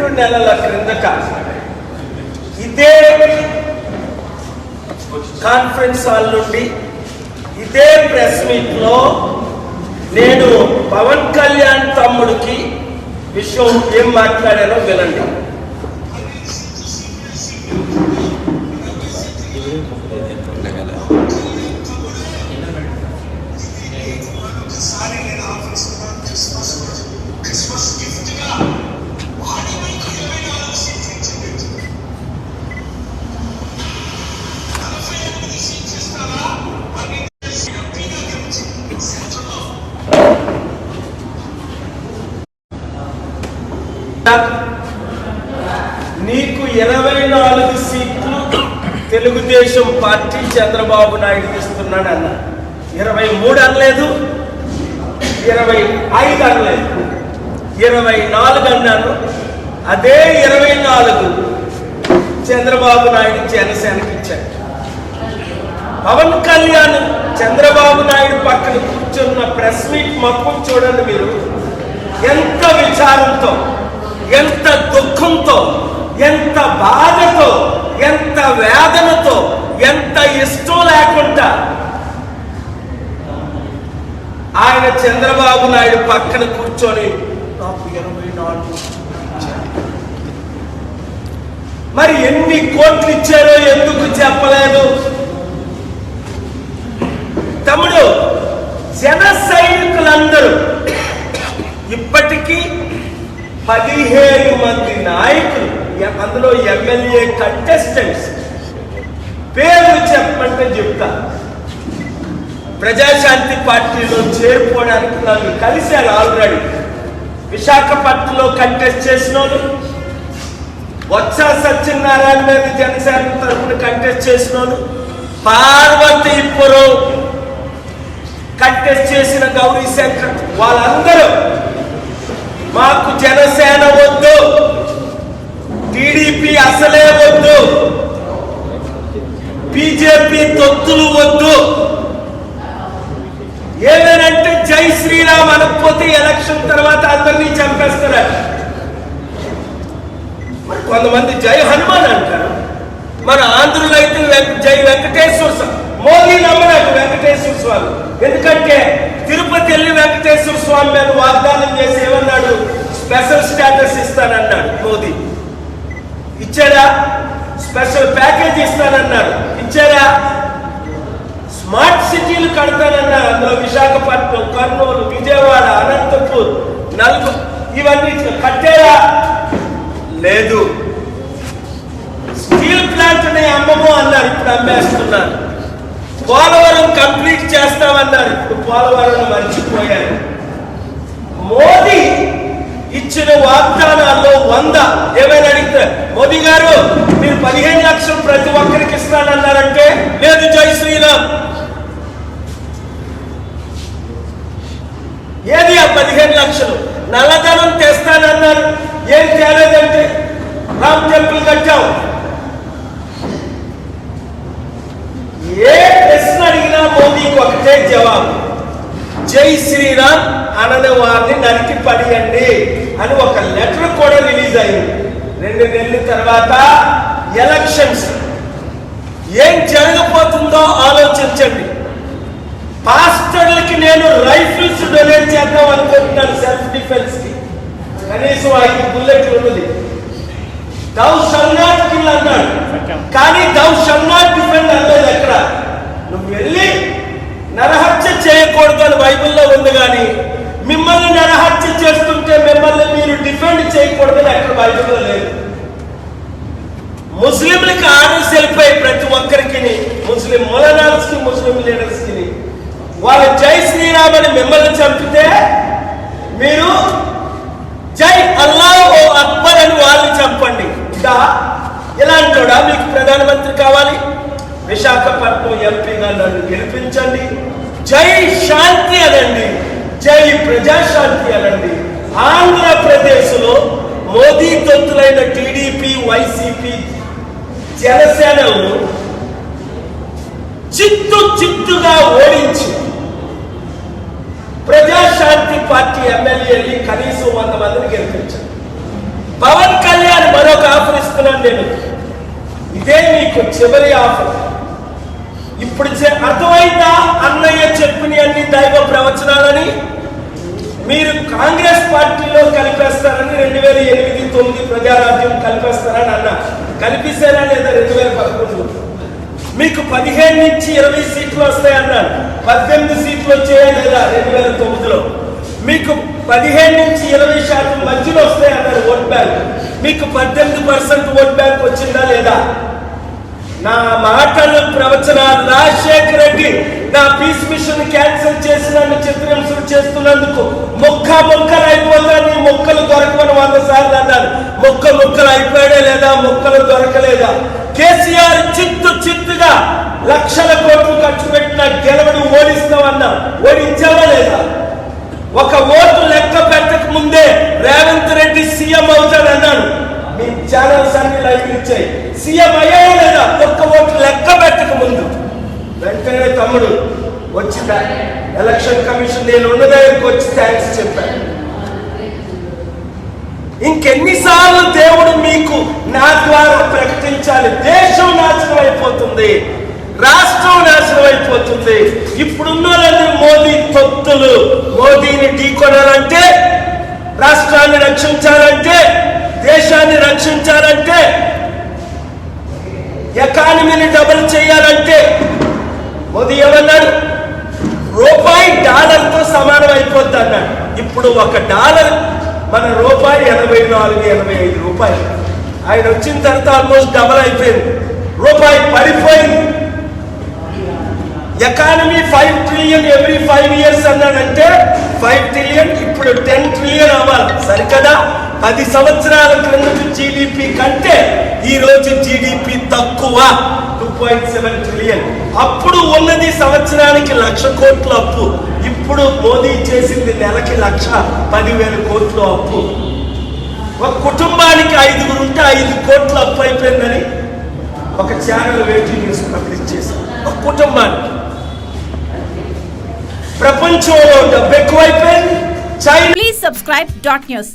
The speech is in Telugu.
రెండు నెలల క్రిందట ఇదే కాన్ఫరెన్స్ హాల్ నుండి ఇదే ప్రెస్ మీట్లో నేను పవన్ కళ్యాణ్ తమ్ముడికి విషయం ఏం మాట్లాడానో వినండి. నీకు ఇరవై నాలుగు సీట్లు తెలుగుదేశం పార్టీ చంద్రబాబు నాయుడు ఇస్తున్నాడు అన్న ఇరవై మూడు అనలేదు ఇరవై ఐదు అనలేదు. ఇరవై నాలుగు అన్నాను. అదే ఇరవై నాలుగు చంద్రబాబు నాయుడు జనసేనకి ఇచ్చాడు. పవన్ కళ్యాణ్ చంద్రబాబు నాయుడు పక్కన కూర్చున్న ప్రెస్ మీట్ మొత్తం చూడండి మీరు. ఎంత విచారంతో ఎంత దుఃఖంతో ఎంత బాధతో ఎంత వేదనతో ఎంత ఇష్టం లేకుండా ఆయన చంద్రబాబు నాయుడు పక్కన కూర్చొని నాకు ఇరవై నాలుగు మరి ఎన్ని కోట్లు ఇచ్చారో ఎందుకు చెప్పలేదు? పదిహేను మంది నాయకులు అందులో ఎమ్మెల్యే కంటెస్టెంట్స్ పేరు చెప్పంటే చెప్తా. ప్రజాశాంతి పార్టీలో చేరుకోవడానికి నన్ను కలిశారు ఆల్రెడీ విశాఖపట్నంలో కంటెస్ట్ చేసిన వాళ్ళు వత్స సత్యనారాయణ మీద జనసేన తరఫున కంటెస్ట్ చేసిన వాళ్ళు పార్వతీపురం కంటెస్ట్ చేసిన గౌరీ శంకర్. వాళ్ళందరూ మాకు జనసేన వద్దు. టీడీపీ అసలే వద్దు. బీజేపీ తొత్తులు వద్దు. ఏమేనంటే జై శ్రీరామ్ అనకపోతే ఎలక్షన్ తర్వాత అందరినీ చంపేస్తున్నారు మరి కొంతమంది జై హనుమాన్ అంటారు. మన ఆంధ్రులైతే వెంక- జై వెంకటేశ్వర స్వామి మోదీ నమ్మరాడు వెంకటేశ్వర స్వామి. ఎందుకంటే తిరుపతి వెళ్ళి వెంకటేశ్వర స్వామి మీద వాగ్దానం చేసి ఏమన్నాడు? స్పెషల్ స్టేటస్ ఇస్తానన్నాడు మోదీ. ఇచ్చాడా? స్పెషల్ ప్యాకేజ్ ఇస్తానన్నాడు. ఇచ్చారా స్మార్ట్ సిటీలు కడతానన్నారు అందులో విశాఖపట్నం కర్నూలు విజయవాడ అనంతపూర్ నలుగు ఇవన్నీ కట్టారా లేదు. స్టీల్ ప్లాంట్ని అమ్మము అన్నారు. ఇప్పుడు అమ్మేస్తున్నారు. పోలవరం కంప్లీట్ చేస్తామన్నారు. ఇప్పుడు పోలవరం మర్చిపోయారు. మోదీ ఇచ్చిన వాగ్దానాల్లో వంద. ఏమైనా అడిగితే మోదీ గారు మీరు పదిహేను లక్షలు ప్రతి ఒక్కరికి ఇస్తానన్నారంటే లేదు జై శ్రీరామ్. ఏది ఆ పదిహేను లక్షలు? నల్లధనం తెస్తానన్నారు. ఏం తేలేదంటే రామ్ టెంపుల్ కట్టాం. ఏ ఒకటే జవాబు జై శ్రీరామ్ అనని వారిని నరికి పడియండి అని ఒక లెటర్ కూడా రిలీజ్ అయింది. రెండు నెలల తర్వాత ఎలక్షన్స్. ఏం జరగబోతుందో ఆలోచించండి. పాస్టర్లకి నేను రైఫిల్స్ డొనేట్ చేద్దాం అనుకుంటున్నాను సెల్ఫ్ డిఫెన్స్కి కనీసం ఐదు బుల్లెట్లు ఉన్నది. దౌ షల్ నాట్ కిల్ అన్నాడు. కానీ దౌ షల్ నాట్ డిఫెండ్ అన్నది ఎక్కడ నువ్వు వెళ్ళి నరహత్య చేయకూడదు అని బైబిల్లో ఉంది కానీ మిమ్మల్ని నరహత్య చేస్తుంటే మిమ్మల్ని మీరు డిఫెండ్ చేయకూడదని అక్కడ బైబిల్లో లేదు. ముస్లింలకి ఆర్డర్స్ వెళ్ళిపోయి ప్రతి ఒక్కరికి ముస్లిం మొలనాల్స్కి ముస్లిం లీడర్స్కి వాళ్ళు జై శ్రీరామ్ అని మిమ్మల్ని చంపితే మీరు జై అల్లా ఓ అక్బర్ అని వాళ్ళు చంపండి. ఇదా ఇలాంటోడా? మీకు ప్రధానమంత్రి కావాలి? విశాఖపట్నం ఎంపీగా నన్ను గెలిపించండి. జై శాంతి అనండి. జై ప్రజాశాంతి అనండి. ఆంధ్రప్రదేశ్లో మోదీ తొత్తులైన టీడీపీ వైసీపీ జనసేనలను చిత్తు చిత్తుగా ఓడించి ప్రజాశాంతి పార్టీ ఎమ్మెల్యేని కనీసం వంద మందిని గెలిపించారు. పవన్ కళ్యాణ్ మరొక ఆఫర్ ఇస్తున్నాను నేను. ఇదే మీకు చివరి ఆఫర్. ఇప్పుడు అర్థమైందా? అన్నయ్య చెప్పిన అన్ని దైవ ప్రవచనాలని మీరు కాంగ్రెస్ పార్టీలో కలిపేస్తారని రెండు వేల ఎనిమిది తొమ్మిది ప్రజారాజ్యం కలిపేస్తారని అన్న. కలిపిస్తారా లేదా రెండు వేల పదకొండు? మీకు పదిహేను నుంచి ఇరవై సీట్లు వస్తాయన్నారు పద్దెనిమిది సీట్లు వచ్చాయా లేదా రెండు వేల తొమ్మిదిలో? మీకు పదిహేను నుంచి ఇరవై శాతం మధ్యలో వస్తాయన్నారు ఓట్ బ్యాంక్. మీకు పద్దెనిమిది పర్సెంట్ ఓట్ బ్యాంక్ వచ్చిందా లేదా? నా మాటలు ప్రవచనాలు రాజశేఖర రెడ్డి నా పీస్ మిషన్ క్యాన్సిల్ చేసి నన్ను చిత్రహింసలు చేస్తున్నందుకు మొక్క మొక్కలు అయిపోతా నీ మొక్కలు దొరకమని వంద సార్లు అన్నారు మొక్క మొక్కలు అయిపోయాడే లేదా మొక్కలు దొరకలేదా? కేసీఆర్ చిత్తు చిత్తుగా లక్షల కోట్లు ఖర్చు పెట్టిన గెలవడు ఓడిస్తామన్నా ఓడించావా లేదా? ఒక ఓటు లెక్క పెట్టక ముందే రేవంత్ రెడ్డి సీఎం అవుతాడన్నాడు. మీ ఛానల్స్ అన్ని లైవ్ ఇచ్చాయి. సీఎం అయ్యాయా లేదా? ఒక్క ఓటు లెక్క పెట్టక ముందు. వెంటనే తమ్ముడు వచ్చి ఎలక్షన్ కమిషన్ నేను ఉన్న దగ్గరికి వచ్చి థ్యాంక్స్ చెప్పాను ఇంకెన్నిసార్లు దేవుడు మీకు నా ద్వారా ప్రకటించాలి. దేశం నాశనం అయిపోతుంది. రాష్ట్రం నాశనం అయిపోతుంది. ఇప్పుడున్న వాళ్ళందరూ మోదీ తొత్తులు. మోదీని ఢీకొనాలంటే రాష్ట్రాన్ని రక్షించాలంటే దేశాన్ని రక్షించాలంటే ఎకానమీని డబుల్ చేయాలంటే మోదీ ఏమన్నాడు? రూపాయి డాలర్తో సమానం అయిపోద్ది అన్నాడు. ఇప్పుడు ఒక డాలర్ మన రూపాయి ఎనభై నాలుగు ఎనభై ఐదు రూపాయలు. ఆయన వచ్చిన తర్వాత ఆల్మోస్ట్ డబల్ అయిపోయింది. రూపాయి పడిపోయింది. Economy five trillion every five years అన్నాడంటే ఫైవ్ ట్రిలియన్ ఇప్పుడు టెన్ ట్రిలియన్ అవ్వాలి. సరికదా? పది సంవత్సరాల క్రిందటి జీడిపి కంటే ఈ రోజు జీడిపి తక్కువ. టూ పాయింట్ సెవెన్ ట్రిలియన్ అప్పుడు ఉన్నది సంవత్సరానికి లక్ష కోట్ల అప్పు. ఇప్పుడు మోదీ చేసింది నెలకి లక్ష పదివేల కోట్ల అప్పు. ఒక కుటుంబానికి ఐదుగురు ఉంటే ఐదు కోట్ల అప్పు అయిపోయిందని ఒక ఛానల్ వెయిటింగ్ న్యూస్ పబ్లిష్ చేశారు ఒక కుటుంబానికి. ప్రపంచంలో డబ్బు ఎక్కువైపోయింది ప్లీజ్ సబ్స్క్రైబ్ డాట్ న్యూస్